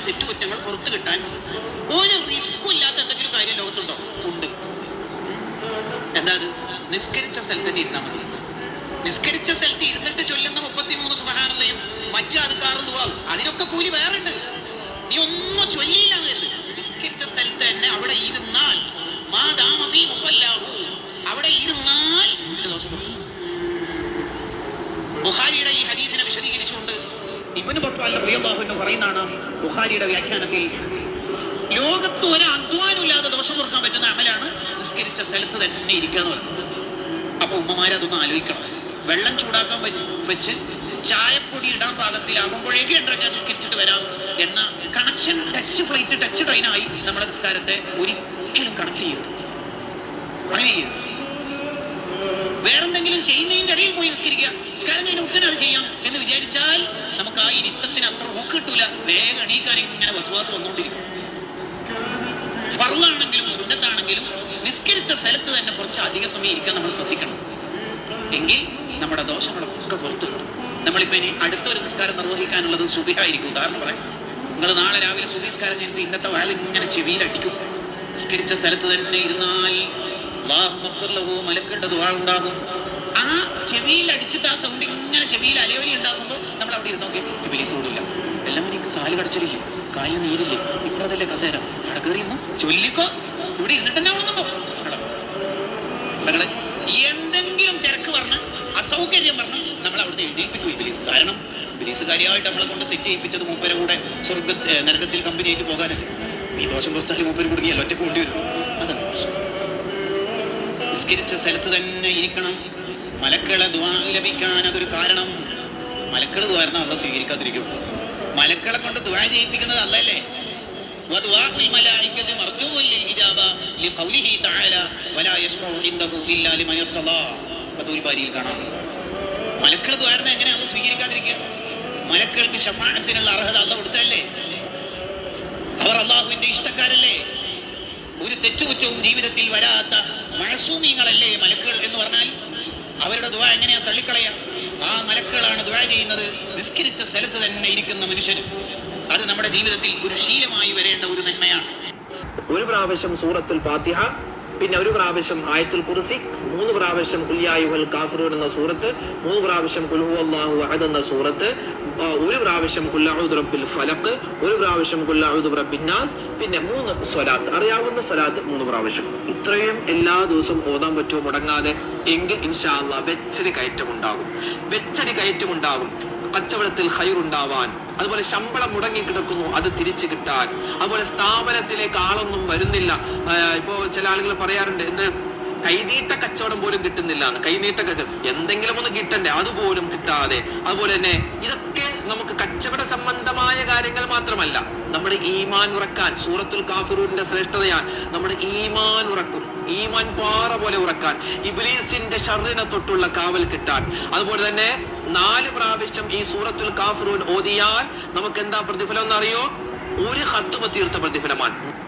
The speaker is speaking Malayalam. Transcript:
കുറ്റങ്ങൾ പുറത്തു കിട്ടാൻ ഒരു റിസ്ക്കും ഇല്ലാത്ത എന്തെങ്കിലും കാര്യം ലോകത്തുണ്ടോ? ഉണ്ട്. എന്താ അത്? നിസ്കരിച്ച സ്ഥലത്ത് തന്നെ ഇരുന്നാൽ മതി. നിസ്കരിച്ച സ്ഥലത്ത് ഇരുന്നിട്ട് ചൊല്ലുന്ന മുപ്പത്തിമൂന്ന് സുബഹാനല്ലയും മറ്റു അതുക്കാറും ദുവാവും അതിനൊക്കെ കൂലി വേറെ ഉണ്ട് നീ ഒന്നും ചൊല്ലിയില്ല എന്ന് കരുത് നിസ്കരിച്ച സ്ഥലത്ത് തന്നെ അവിടെ ഇരുന്നാൽ മാതാമഫി മുസല്ലാഹു. അവിടെ ഇരുന്നാൽ നിന്റെ ദോഷം പോകും. ബുഖാരിയുടെ ഈ ഹദീസിനെ വിശദീകരിച്ചുകൊണ്ട് അൻഹു പറയുന്നതാണ് ബുഖാരിയുടെ വ്യാഖ്യാനത്തിൽ ലോകത്ത് ഒരു അധ്വാനമില്ലാതെ ദോഷം ഓർക്കാൻ പറ്റുന്ന അമലാണ് നിസ്കരിച്ച സ്ഥലത്ത് തന്നെ ഇരിക്കുക എന്ന് അപ്പൊ ഉമ്മമാരെ അതൊന്ന് ആലോചിക്കണം. വെള്ളം ചൂടാക്കാൻ വെച്ച് ചായപ്പൊടി ഇടാൻ പാകത്തിലാകുമ്പോഴേക്കും രണ്ടരക്ക നിസ്കരിച്ചിട്ട് വരാം എന്ന കണക്ഷൻ ടച്ച് ഫ്ലൈറ്റ് ടച്ച് ട്രെയിനായി നമ്മളെ നിസ്കാരത്തെ ഒരിക്കലും കണക്ട് ചെയ്യരുത്. അങ്ങനെ ചെയ്യരുത്. വേറെന്തെങ്കിലും ചെയ്യുന്നതിന്റെ ഇടയിൽ പോയി നിസ്കരിക്കുക. നിസ്കാരം കഴിഞ്ഞ ഉടനെ അത് ചെയ്യാം എന്ന് വിചാരിച്ചാൽ നമുക്ക് ആ ഇരുത്തത്തിന് അത്ര ഊക്ക് കിട്ടൂല. വേഗം എണീക്കാൻ ഇങ്ങനെ വസുവാസം വന്നുകൊണ്ടിരിക്കും. ഫറലാണെങ്കിലും സുന്നത്താണെങ്കിലും നിസ്കരിച്ച സ്ഥലത്ത് തന്നെ കുറച്ച് അധിക സമയം ഇരിക്കാൻ നമ്മൾ ശ്രദ്ധിക്കണം. എങ്കിൽ നമ്മുടെ ദോഷങ്ങളൊക്കെ പുറത്തു കിട്ടും നമ്മളിപ്പോൾ ഇനി അടുത്തൊരു നിസ്കാരം നിർവഹിക്കാനുള്ളത് സുബിഹായിരിക്കും. ഉദാഹരണം പറയാം. നിങ്ങൾ നാളെ രാവിലെ സുബിസ്കാരം കഴിഞ്ഞിട്ട് ഇന്നത്തെ വയൽ ഇങ്ങനെ ചെവിയിൽ അടിക്കും നിസ്കരിച്ച സ്ഥലത്ത് തന്നെ ഇരുന്നാൽ ദുആ ഉണ്ടാകും. ആ ചെവിയിൽ അടിച്ചിട്ട് ആ സൗണ്ട് ഇങ്ങനെ ചെവിയിൽ അലയോലി ഉണ്ടാക്കുമ്പോൾ നമ്മൾ അവിടെ ഇരുന്ന് നോക്കിയാൽ ഇബിലീസ് ഓടില്ല എല്ലാം എനിക്ക് കാൽ കടച്ചിലില്ലേ? കാലിന് നീരില്ലേ? ഇപ്പുറത്തല്ലേ കസേര? അവിടെ ചൊല്ലിക്കോ? ഇവിടെ ഇരുന്നിട്ട് തന്നെ ആവണമെന്നുണ്ടോ എന്തെങ്കിലും തിരക്ക് പറഞ്ഞ് അസൗകര്യം പറഞ്ഞ് നമ്മൾ അവിടെ എഴുതിയിപ്പിക്കും ഇബിലീസ്. കാരണം ഇബിലീസ് കാര്യമായിട്ട് നമ്മളെ കൊണ്ട് തെറ്റിയിപ്പിച്ചത് മൂപ്പരെ കൂടെ സ്വർഗ നരകത്തിൽ കമ്പനി ആയിട്ട് പോകാനല്ലേ? ഈ ദോഷം പുറത്താലും മൂപ്പര് കുടുങ്ങിയല്ലോ ഒറ്റ കൂട്ടി വരും. നിസ്കരിച്ച സ്ഥലത്ത് തന്നെ ഇരിക്കണം. മലക്കളെ ദ്വാ ലഭിക്കാൻ അതൊരു കാരണം. മലക്കൾ ദ്വാരണ അല്ല സ്വീകരിക്കാതിരിക്കും. മലക്കളെ കൊണ്ട് ദ്വാ ചെയ്യിപ്പിക്കുന്നത് അല്ലല്ലേ കാണാം. മലക്കൾ ദ്വാരണ എങ്ങനെ അല്ല സ്വീകരിക്കാതിരിക്കുക? മലക്കൾക്ക് ശഫാനത്തിനുള്ള അർഹത അല്ല കൊടുത്തല്ലേ അവർ അള്ളാഹുവിന്റെ ഇഷ്ടക്കാരല്ലേ? തെറ്റുകുറ്റവും ജീവിതത്തിൽ വരാത്ത മഴസൂമിങ്ങളല്ലേ മലക്കുകൾ എന്ന് പറഞ്ഞാൽ അവരുടെ ദുവ എങ്ങനെയാ തള്ളിക്കളയാ? ആ മലക്കുകളാണ് ദുവ ചെയ്യുന്നത്. നിസ്കരിച്ച സ്ഥലത്ത് തന്നെ ഇരിക്കുന്ന മനുഷ്യന് അത് നമ്മുടെ ജീവിതത്തിൽ ഒരു ശീലമായി വരേണ്ട ഒരു നന്മയാണ്. ഒരു പ്രാവശ്യം സൂറത്തുൽ ഫാത്തിഹ പിന്നെ ഒരു പ്രാവശ്യം ആയത്തുൽ കുറിസി മൂന്ന് പ്രാവശ്യം കുല്യായുഹൽ കാഫറൂൻ എന്ന സൂറത്ത് മൂന്ന് പ്രാവശ്യം കുൽഹു അള്ളാഹു അഹദ് എന്ന സൂറത്ത് ഒരു പ്രാവശ്യം കുല്ലാഹുദ് റബ്ബിൽ ഫലക്ക് ഒരു പ്രാവശ്യം കുല്ലാഹുദ് റബ്ബിന്നാസ് പിന്നെ മൂന്ന് സ്വലാത്ത്. അറിയാവുന്ന സ്വലാത്ത് മൂന്ന് പ്രാവശ്യം. ഇത്രയും എല്ലാ ദിവസവും ഓതാൻ പറ്റുമോ മുടങ്ങാതെ? എങ്കിൽ ഇൻഷാ അള്ളാ വെച്ചടി കയറ്റം ഉണ്ടാകും വെച്ചടി കയറ്റം ഉണ്ടാകും കച്ചവടത്തിൽ ഹൈറുണ്ടാവാൻ അതുപോലെ ശമ്പളം മുടങ്ങി കിടക്കുന്നു അത് തിരിച്ചു കിട്ടാൻ. അതുപോലെ സ്ഥാപനത്തിലേക്ക് ആളൊന്നും വരുന്നില്ല. ഇപ്പോ ചില ആളുകൾ പറയാറുണ്ട് എന്ത് കൈനീട്ട കച്ചവടം പോലും കിട്ടുന്നില്ല. കൈനീട്ട കച്ചവടം എന്തെങ്കിലും ഒന്ന് കിട്ടണ്ടേ? അതുപോലും കിട്ടാതെ. അതുപോലെ തന്നെ ഇതൊക്കെ നമുക്ക് കച്ചവട സംബന്ധമായ കാര്യങ്ങൾ മാത്രമല്ല. നമ്മുടെ ഈമാൻ ഉറക്കാൻ സൂറത്തുൽ കാഫിറൂരിന്റെ ശ്രേഷ്ഠതയാൽ നമ്മുടെ ഈമാൻ ഉറക്കും. ഈമാൻ പാറ പോലെ ഉറക്കാൻ ഇബ്ലീസിന്റെ ഷർറിനെ തൊട്ടുള്ള കാവൽ കിട്ടാൻ. അതുപോലെ തന്നെ നാല് പ്രാവശ്യം ഈ സൂറത്തുൽ കാഫിറൂൻ ഓതിയാൽ നമുക്ക് എന്താ പ്രതിഫലം എന്നറിയോ? ഒരു ഹത്തുമ തീർത്ത പ്രതിഫലമാണ്.